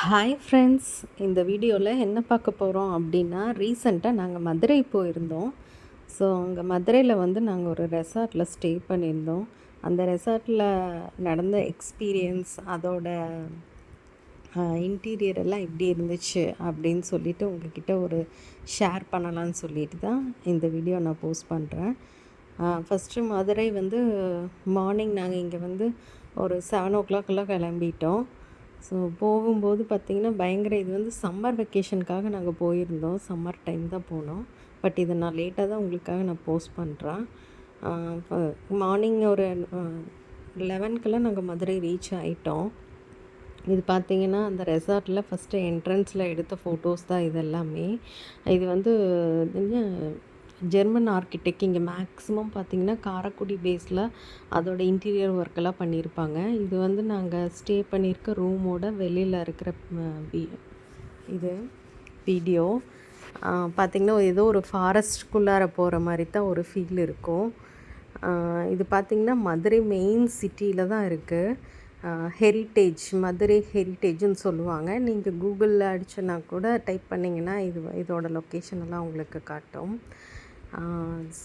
Hi friends இந்த வீடியோவில் என்ன பார்க்க போகிறோம் அப்படின்னா ரீசண்டாக நாங்கள் மதுரை போயிருந்தோம். ஸோ அங்கே மதுரையில் வந்து நாங்கள் ஒரு ரெசார்ட்டில் ஸ்டே பண்ணியிருந்தோம். அந்த ரெசார்ட்டில் நடந்த எக்ஸ்பீரியன்ஸ் அதோட இன்டீரியர் எல்லாம் எப்படி இருந்துச்சு அப்படின்னு சொல்லிட்டு உங்ககிட்ட ஒரு ஷேர் பண்ணலான்னு சொல்லிட்டு தான் இந்த வீடியோ நான் போஸ்ட் பண்ணுறேன் ஃபஸ்ட்டு மதுரை வந்து மார்னிங் நாங்கள் இங்கே வந்து ஒரு செவன் ஓ கிளாக்கெல்லாம் கிளம்பிட்டோம். ஸோ போகும்போது பார்த்திங்கன்னா பயங்கர இது வந்து சம்மர் வெக்கேஷனுக்காக நாங்கள் போயிருந்தோம். சம்மர் டைம் தான் போனோம். பட் இதை நான் லேட்டாக தான் உங்களுக்காக நான் போஸ்ட் பண்ணுறேன் மார்னிங் ஒரு லெவன்க்கெல்லாம் நாங்கள் மதுரை ரீச் ஆகிட்டோம் இது பார்த்திங்கன்னா அந்த ரெசார்ட்டில் ஃபஸ்ட்டு என்ட்ரன்ஸில் எடுத்த ஃபோட்டோஸ் தான் இது எல்லாமே. இது வந்து ஜெர்மன் ஆர்கிடெக்ட் இங்கே மேக்ஸிமம் பார்த்தீங்கன்னா காரைக்குடி பேஸில் அதோட இன்டீரியர் ஒர்க்கெல்லாம் பண்ணியிருப்பாங்க இது வந்து நாங்கள் ஸ்டே பண்ணியிருக்க ரூமோட வெளியில் இருக்கிற வி- இது வீடியோ பார்த்திங்கன்னா ஏதோ ஒரு ஃபாரஸ்ட்குள்ளார போகிற மாதிரி தான் ஒரு ஃபீல் இருக்கும். இது பார்த்திங்கன்னா மதுரை மெயின் சிட்டியில் தான் இருக்குது ஹெரிட்டேஜ் மதுரை ஹெரிட்டேஜ்னு சொல்லுவாங்க. நீங்கள் கூகுளில் அடிச்சோன்னா கூட டைப் பண்ணிங்கன்னா இது இதோட லொக்கேஷன் எல்லாம் உங்களுக்கு காட்டும்.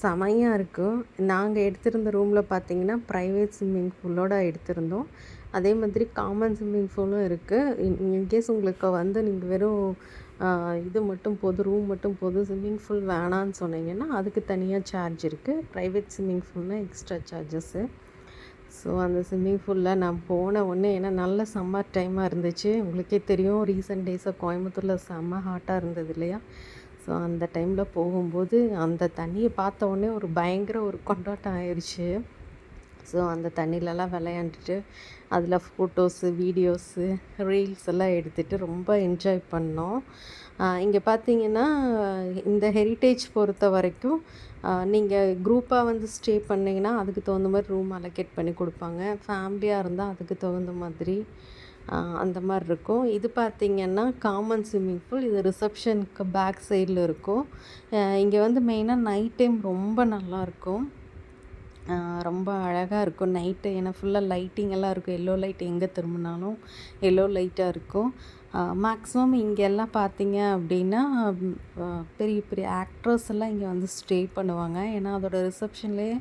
செமையாக இருக்கும் நாங்கள் எடுத்திருந்த ரூமில் பார்த்தீங்கன்னா ப்ரைவேட் ஸ்விம்மிங் பூலோட எடுத்திருந்தோம். அதே மாதிரி காமன் ஸ்விம்மிங் பூலும் இருக்குது இன்கேஸ் உங்களுக்கு வந்து நீங்கள் வெறும் இது மட்டும் போதும் ரூம் மட்டும் போதும் ஸ்விம்மிங் பூல் வேணான்னு சொன்னீங்கன்னா அதுக்கு தனியாக சார்ஜ் இருக்குது ப்ரைவேட் ஸ்விம்மிங் பூல்னால் எக்ஸ்ட்ரா சார்ஜஸ்ஸு ஸோ அந்த ஸ்விம்மிங் பூலில் நான் போன உடனே ஏன்னா நல்ல சம்மர் டைமாக இருந்துச்சு. உங்களுக்கே தெரியும் ரீசெண்ட் டேஸாக கோயம்புத்தூரில் செம்ம ஹாட்டாக இருந்தது இல்லையா? ஸோ அந்த டைமில் போகும்போது அந்த தண்ணியை பார்த்த உடனே ஒரு பயங்கர ஒரு கொண்டாட்டம் ஆயிடுச்சு ஸோ அந்த தண்ணியிலலாம் விளையாண்டுட்டு அதில் ஃபோட்டோஸு வீடியோஸு ரீல்ஸ் எல்லாம் எடுத்துகிட்டு ரொம்ப என்ஜாய் பண்ணோம். இங்கே பார்த்தீங்கன்னா இந்த ஹெரிட்டேஜ் பொறுத்த வரைக்கும் நீங்கள் குரூப்பாக வந்து ஸ்டே பண்ணிங்கன்னா அதுக்கு தகுந்த மாதிரி ரூம் அலோகேட் பண்ணி கொடுப்பாங்க. ஃபேமிலியாக இருந்தால் அதுக்கு தகுந்த மாதிரி. அந்த மாதிரி இருக்கும். இது பார்த்தீங்கன்னா காமன் ஸ்விம்மிங் பூல் இது ரிசப்ஷனுக்கு பேக் சைடில் இருக்கும். இங்கே வந்து மெயினாக நைட் டைம் ரொம்ப நல்லாயிருக்கும் ரொம்ப அழகாக இருக்கும். நைட்டு ஏன்னா ஃபுல்லாக லைட்டிங் எல்லாம் இருக்கும். எல்லோ லைட் எங்கே திரும்பினாலும் எல்லோ லைட்டாக இருக்கும். மேக்ஸிமம் இங்கே எல்லாம் பார்த்தீங்க அப்படின்னா பெரிய பெரிய ஆக்ட்ரஸ் எல்லாம் இங்கே வந்து ஸ்டே பண்ணுவாங்க. ஏன்னா அதோட ரிசப்ஷன்லேயே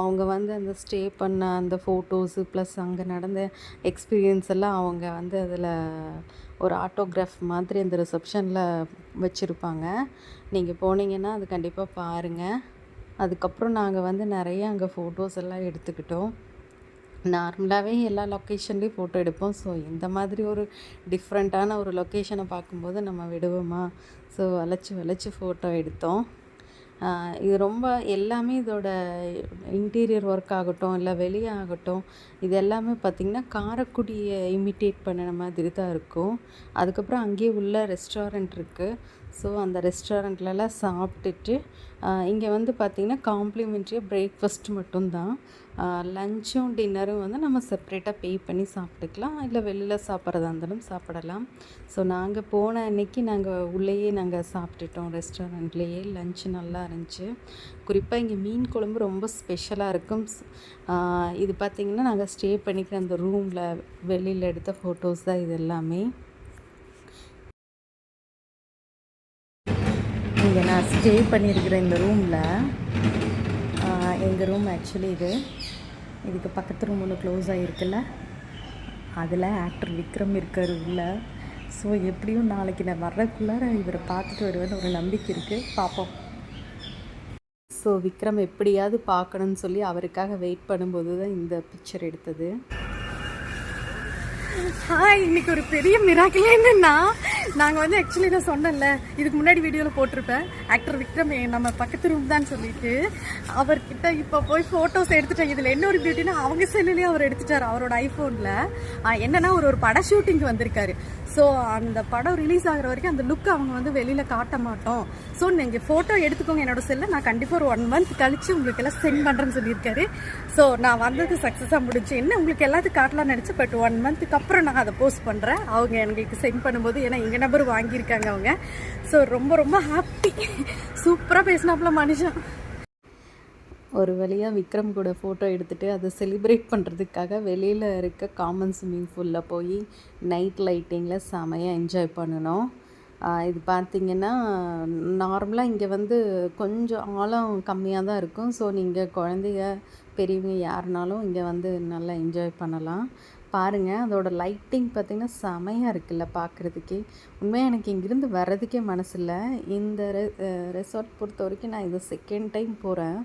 அவங்க வந்து அந்த ஸ்டே பண்ண அந்த ஃபோட்டோஸு ப்ளஸ் அங்கே நடந்த எக்ஸ்பீரியன்ஸ் எல்லாம் அவங்க வந்து அதில் ஒரு ஆட்டோகிராஃப் மாதிரி அந்த ரிசப்ஷனில் வச்சுருப்பாங்க. நீங்கள் போனீங்கன்னா அது கண்டிப்பாக பாருங்கள் அதுக்கப்புறம் நாங்கள் வந்து நிறைய அங்கே ஃபோட்டோஸ் எல்லாம் எடுத்துக்கிட்டோம். நார்மலாகவே எல்லா லொக்கேஷன்லேயும் ஃபோட்டோ எடுப்போம். ஸோ இந்த மாதிரி ஒரு டிஃப்ரெண்ட்டான ஒரு லொக்கேஷனை பார்க்கும்போது நம்ம விடுவோமா? ஸோ வளைச்சி வளைச்சி ஃபோட்டோ எடுத்தோம். இது ரொம்ப எல்லாமே இதோட இன்டீரியர் ஒர்க் ஆகட்டும் இல்லை வெளியே ஆகட்டும் இது எல்லாமே பார்த்திங்கன்னா காரைக்குடியை இமிட்டேட் பண்ணின மாதிரி தான் இருக்கும். அதுக்கப்புறம் அங்கேயே உள்ள ரெஸ்டாரண்ட் இருக்குது ஸோ அந்த ரெஸ்டாரண்ட்லலாம் சாப்பிட்டுட்டு இங்கே வந்து பார்த்திங்கன்னா காம்ப்ளிமெண்ட்ரியாக பிரேக்ஃபாஸ்ட் மட்டும்தான். லஞ்சும் டின்னரும் வந்து நம்ம செப்ரேட்டாக பே பண்ணி சாப்பிட்டுக்கலாம். இல்லை வெளியில் சாப்பிட்றதா இருந்தாலும் சாப்பிடலாம். ஸோ நாங்கள் போன அன்னைக்கு நாங்கள் உள்ளேயே நாங்கள் சாப்பிட்டுட்டோம் ரெஸ்டாரண்ட்லேயே. லஞ்ச் நல்லா இருந்துச்சு. குறிப்பாக இங்கே மீன் குழம்பு ரொம்ப ஸ்பெஷலாக இருக்கும். ஸ்- இது பார்த்திங்கன்னா நாங்கள் ஸ்டே பண்ணிக்கிற அந்த ரூமில் வெளியில் எடுத்த ஃபோட்டோஸ் தான் இது எல்லாமே. இங்கே நான் ஸ்டே பண்ணியிருக்கிற இந்த ரூமில் எங்கள் ரூம் ஆக்சுவலி இது. இதுக்கு பக்கத்து ரூம் ஒன்று க்ளோஸ் ஆகிருக்குல்ல அதில் ஆக்டர் விக்ரம் இருக்கார் உள்ள. ஸோ எப்படியும் நாளைக்கு நான் வர்றதுக்குள்ளார இவரை பார்த்துட்டு வருவேன்னு ஒரு நம்பிக்கை இருக்குது பார்ப்போம். ஸோ விக்ரம் எப்படியாவது பார்க்கணும்னு சொல்லி அவருக்காக வெயிட் பண்ணும்போது தான் இந்த பிக்சர் எடுத்தது. ஹாய் இன்னைக்கு ஒரு பெரிய மிராக்கிள் என்னன்னா நாங்கள் வந்து ஆக்சுவலி நான் சொன்னேன்ல இதுக்கு முன்னாடி வீடியோவில் போட்டிருப்பேன். ஆக்டர் விக்ரம் நம்ம பக்கத்து ரூம் தான் சொல்லிட்டு. அவர்கிட்ட இப்போ போய் ஃபோட்டோஸ் எடுத்துட்டாங்க இதில் என்ன ஒரு பியூட்டினா அவங்க செல்லுலேயே அவர் எடுத்துட்டார் அவரோட ஐஃபோனில் என்னன்னா ஒரு ஒரு பட ஷூட்டிங் வந்திருக்காரு. ஸோ அந்த படம் ரிலீஸ் ஆகுற வரைக்கும் அந்த லுக் அவங்க வந்து வெளியில் காட்ட மாட்டோம். ஸோ நீங்கள் ஃபோட்டோ எடுத்துக்கோங்க என்னோட செல்லை நான் கண்டிப்பாக ஒரு ஒன் மந்த் கழிச்சு உங்களுக்கு எல்லாம் சென்ட் பண்ணுறேன்னு சொல்லியிருக்காரு. ஸோ நான் வந்தது சக்ஸஸாக முடிஞ்சு. என்ன உங்களுக்கு எல்லாத்துக்கும் காட்டலாம்னு நினச்சி பட் ஒன் மந்த்துக்கு அப்புறம் நான் அதை போஸ்ட் பண்ணுறேன் அவங்க எங்களுக்கு சென்ட் பண்ணும்போது ஏன்னா எங்கள் நபர் வாங்கியிருக்காங்க அவங்க. ஸோ ரொம்ப ரொம்ப ஹாப்பி சூப்பராக பேசினாப்புல மனுஷன் ஒரு வழியாக விக்ரம் கூட ஃபோட்டோ எடுத்துகிட்டு அதை செலிப்ரேட் பண்ணுறதுக்காக வெளியில் இருக்க காமன் ஸ்விம்மிங் பூலில் போய் நைட் லைட்டிங்கில் செமையாக என்ஜாய் பண்ணினோம் இது பார்த்திங்கன்னா நார்மலாக இங்கே வந்து கொஞ்சம் ஆழம் கம்மியாக தான் இருக்கும். ஸோ நீங்கள் குழந்தைங்க பெரியவங்க யாருனாலும் இங்கே வந்து நல்லா என்ஜாய் பண்ணலாம். பாருங்கள் அதோடய லைட்டிங் பார்த்திங்கன்னா செமையாக இருக்குல்ல பார்க்குறதுக்கே உண்மையாக எனக்கு இங்கேருந்து வர்றதுக்கே மனசில்ல. இந்த ரெ ரெசார்ட் பொறுத்த வரைக்கும் நான் இது செகண்ட் டைம் போகிறேன்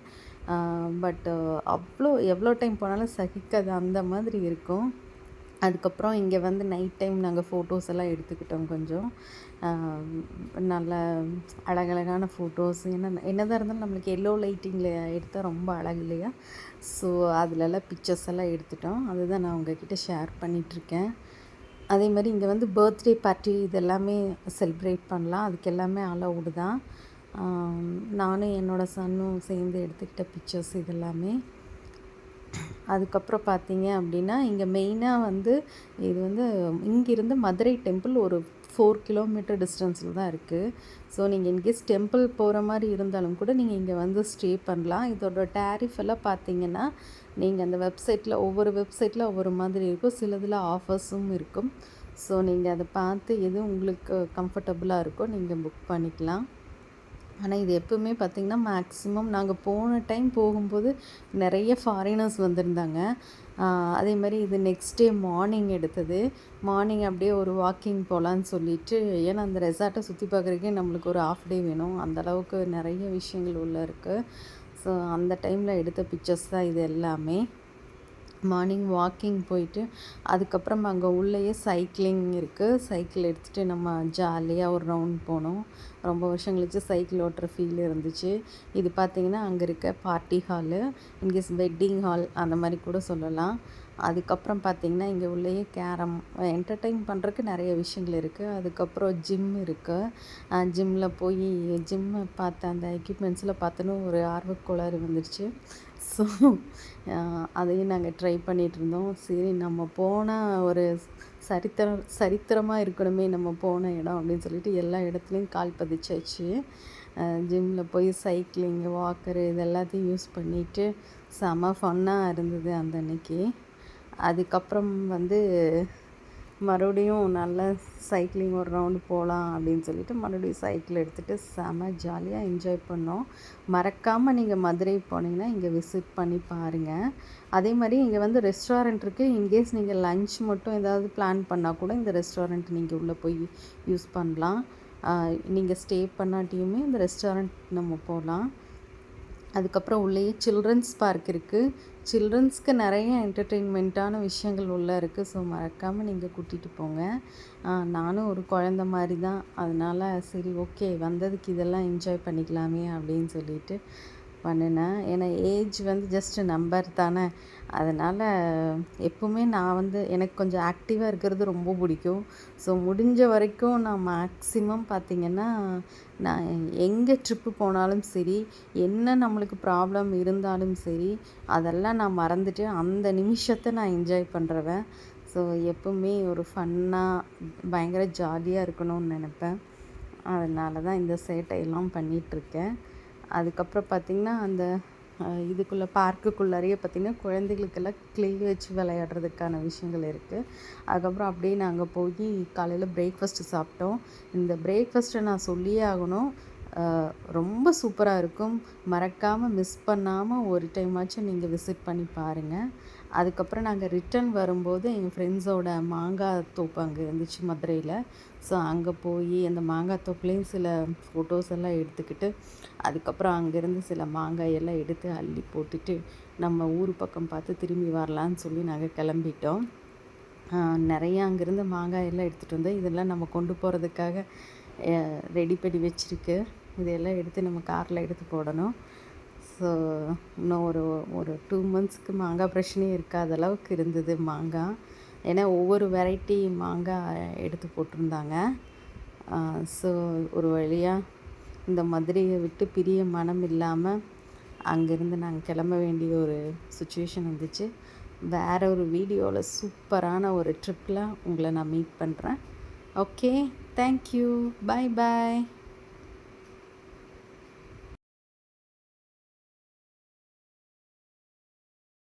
பட்டு அவ்வளோ எவ்வளோ டைம் போனாலும் சகிக்காது. அந்த மாதிரி இருக்கும். அதுக்கப்புறம் இங்கே வந்து நைட் டைம் நாங்கள் ஃபோட்டோஸ் எல்லாம் எடுத்துக்கிட்டோம் கொஞ்சம். நல்ல அழகழகான ஃபோட்டோஸ் என்ன என்னதான் இருந்தாலும் நம்மளுக்கு எல்லோ லைட்டிங்கில் எடுத்தால் ரொம்ப அழகு இல்லையா? ஸோ அதிலெல்லாம் பிக்சர்ஸ் எல்லாம் எடுத்துட்டோம். அதுதான் நான் உங்ககிட்ட ஷேர் பண்ணிகிட்ருக்கேன் அதே மாதிரி இங்கே வந்து பர்த்டே பார்ட்டி இதெல்லாமே செலிப்ரேட் பண்ணலாம். அதுக்கு எல்லாமே அலவுடு தான். நானும் என்னோடய சன்னும் சேர்ந்து எடுத்துக்கிட்ட பிக்சர்ஸ் இதெல்லாமே. அதுக்கப்புறம் பார்த்தீங்க அப்படின்னா இங்கே மெயினாக வந்து இது வந்து இங்கேருந்து மதுரை டெம்பிள் ஒரு ஃபோர் கிலோமீட்டர் டிஸ்டன்ஸில் தான் இருக்குது ஸோ நீங்கள் இன்கேஸ் டெம்பிள் போகிற மாதிரி இருந்தாலும் கூட நீங்கள் இங்கே வந்து ஸ்டே பண்ணலாம். இதோட டேரிஃப் எல்லாம் பார்த்தீங்கன்னா நீங்கள் அந்த வெப்சைட்டில் ஒவ்வொரு வெப்சைட்டில் ஒவ்வொரு மாதிரி இருக்கும். சிலதில் ஆஃபர்ஸும் இருக்கும். ஸோ நீங்கள் அதை பார்த்து எது உங்களுக்கு கம்ஃபர்டபுளாக இருக்கோ நீங்கள் புக் பண்ணிக்கலாம். ஆனால் இது எப்போவுமே பார்த்திங்கன்னா மேக்ஸிமம் நாங்கள் போன டைம் போகும்போது நிறைய ஃபாரினர்ஸ் வந்திருந்தாங்க. அதே மாதிரி இது நெக்ஸ்ட் டே மார்னிங் எடுத்தது. மார்னிங் அப்படியே ஒரு வாக்கிங் போகலான்னு சொல்லிட்டு ஏன்னா அந்த ரெசார்ட்டை சுற்றி பார்க்குறக்கே நம்மளுக்கு ஒரு ஆஃப் டே வேணும். அந்தளவுக்கு நிறைய விஷயங்கள் உள்ளே இருக்குது ஸோ அந்த டைமில் எடுத்த பிக்சர்ஸ் தான் இது எல்லாமே. மார்னிங் வாக்கிங் போயிட்டு அதுக்கப்புறம் அங்கே உள்ளேயே சைக்கிளிங் இருக்குது சைக்கிள் எடுத்துகிட்டு நம்ம ஜாலியாக ஒரு ரவுண்ட் போனோம். ரொம்ப வருஷம் கழிச்சு சைக்கிள் ஓட்டுற ஃபீல் இருந்துச்சு. இது பார்த்திங்கன்னா அங்கே இருக்க party hall in case wedding hall அந்த மாதிரி கூட சொல்லலாம். அதுக்கப்புறம் பார்த்திங்கன்னா இங்கே உள்ளேயே கேரம் என்டர்டெயின் பண்ணுறதுக்கு நிறைய விஷயங்கள் இருக்குது அதுக்கப்புறம் ஜிம் இருக்குது ஜிம்மில் போய் ஜிம்மை பார்த்த அந்த எக்யூப்மெண்ட்ஸில் பார்த்தோன்னு ஒரு ஆர்வக்கோளாறு வந்துடுச்சு ஸோ அதையும் நாங்கள் ட்ரை பண்ணிகிட்டு இருந்தோம். சரி நம்ம போனால் ஒரு சரித்திரம் சரித்திரமாக இருக்கணுமே நம்ம போன இடம் அப்படின்னு சொல்லிட்டு எல்லா இடத்துலையும் கால் பதிச்சாச்சு. ஜிம்மில் போய் சைக்கிளிங் வாக்கரு இது எல்லாத்தையும் யூஸ் பண்ணிவிட்டு செம ஃபன்னாக இருந்தது அந்த அன்னைக்கு. அதுக்கப்புறம் வந்து மறுபடியும் நல்ல சைக்கிளிங் ஒரு ரவுண்டு போகலாம் அப்படின்னு சொல்லிட்டு மறுபடியும் சைக்கிள் எடுத்துகிட்டு செம ஜாலியாக என்ஜாய் பண்ணோம். மறக்காமல் நீங்கள் மதுரை போனீங்கன்னா இங்கே விசிட் பண்ணி பாருங்கள் அதே மாதிரி இங்கே வந்து ரெஸ்டாரண்ட் இருக்குது இன்கேஸ் நீங்கள் லஞ்ச் மட்டும் ஏதாவது பிளான் பண்ணால் கூட இந்த ரெஸ்டாரண்ட் நீங்கள் உள்ளே போய் யூஸ் பண்ணலாம். நீங்கள் ஸ்டே பண்ணாட்டியுமே இந்த ரெஸ்டாரண்ட் நம்ம போகலாம் அதுக்கப்புறம் உள்ளேயே சில்ட்ரன்ஸ் பார்க் இருக்குது சில்ட்ரன்ஸ்க்கு நிறைய என்டர்டெயின்மெண்ட்டான விஷயங்கள் உள்ளே இருக்குது ஸோ மறக்காமல் நீங்கள் கூட்டிகிட்டு போங்க. நானும் ஒரு குழந்த மாதிரி தான் அதனால் சரி ஓகே வந்ததுக்கு இதெல்லாம் என்ஜாய் பண்ணிக்கலாமே அப்படின்னு சொல்லிட்டு பண்ணினேன். ஏன்னா ஏஜ் வந்து ஜஸ்ட் நம்பர் தானே. அதனால் எப்போவுமே நான் வந்து எனக்கு கொஞ்சம் ஆக்டிவாக இருக்கிறது ரொம்ப பிடிக்கும். ஸோ முடிஞ்ச வரைக்கும் நான் மேக்ஸிமம் பார்த்திங்கன்னா நான் எங்கே ட்ரிப்பு போனாலும் சரி என்ன நம்மளுக்கு ப்ராப்ளம் இருந்தாலும் சரி அதெல்லாம் நான் மறந்துட்டு அந்த நிமிஷத்தை நான் என்ஜாய் பண்ணுறவன் ஸோ எப்பவுமே ஒரு ஃபன்னாக பயங்கர ஜாலியாக இருக்கணும்னு நினப்பேன். அதனால தான் இந்த சேட்டையெல்லாம் பண்ணிகிட்ருக்கேன் அதுக்கப்புறம் பார்த்திங்கன்னா அந்த இதுக்குள்ளே பார்க்குக்குள்ளாரையே பார்த்திங்கன்னா குழந்தைகளுக்கெல்லாம் க்ளே வச்சு விளையாடுறதுக்கான விஷயங்கள் இருக்குது அதுக்கப்புறம் அப்படியே நாங்கள் போய் காலையில் பிரேக்ஃபாஸ்ட்டு சாப்பிட்டோம். இந்த பிரேக்ஃபாஸ்ட்டை நான் சொல்லியே ஆகணும். ரொம்ப சூப்பராக இருக்கும். மறக்காமல் மிஸ் பண்ணாமல் ஒரு டைமாச்சும் நீங்கள் விசிட் பண்ணி பாருங்கள் அதுக்கப்புறம் நாங்கள் ரிட்டன் வரும்போது எங்கள் ஃப்ரெண்ட்ஸோட மாங்காய் தோப்பு அங்கே இருந்துச்சு மதுரையில். ஸோ அங்கே போய் அந்த மாங்காய் தோப்புலேயும் சில ஃபோட்டோஸ் எல்லாம் எடுத்துக்கிட்டு அதுக்கப்புறம் அங்கேருந்து சில மாங்காய் எல்லாம் எடுத்து அள்ளி போட்டுட்டு நம்ம ஊர் பக்கம் பார்த்து திரும்பி வரலான்னு சொல்லி நாங்கள் கிளம்பிட்டோம். நிறையா அங்கேருந்து மாங்காய் எல்லாம் எடுத்துகிட்டு வந்தோம் இதெல்லாம் நம்ம கொண்டு போகிறதுக்காக ரெடி பண்ணி வச்சுருக்கு. இதையெல்லாம் எடுத்து நம்ம காரில் எடுத்து போடணும். ஸோ இன்னும் ஒரு ஒரு டூ மந்த்ஸ்க்கு மாங்காய் பிரச்சனையே இருக்காத அளவுக்கு இருந்தது மாங்காய் ஏன்னா ஒவ்வொரு வெரைட்டி மாங்காய் எடுத்து போட்டிருந்தாங்க. ஸோ ஒரு வழியாக இந்த மதுரையை விட்டு பிரிய மனம் இல்லாமல் அங்கேருந்து நாங்கள் கிளம்ப வேண்டிய ஒரு சுச்சுவேஷன் வந்துச்சு. வேறு ஒரு வீடியோவில் சூப்பரான ஒரு ட்ரிப்பில் உங்களை நான் மீட் பண்ணுறேன் ஓகே தேங்க்யூ பாய் பாய்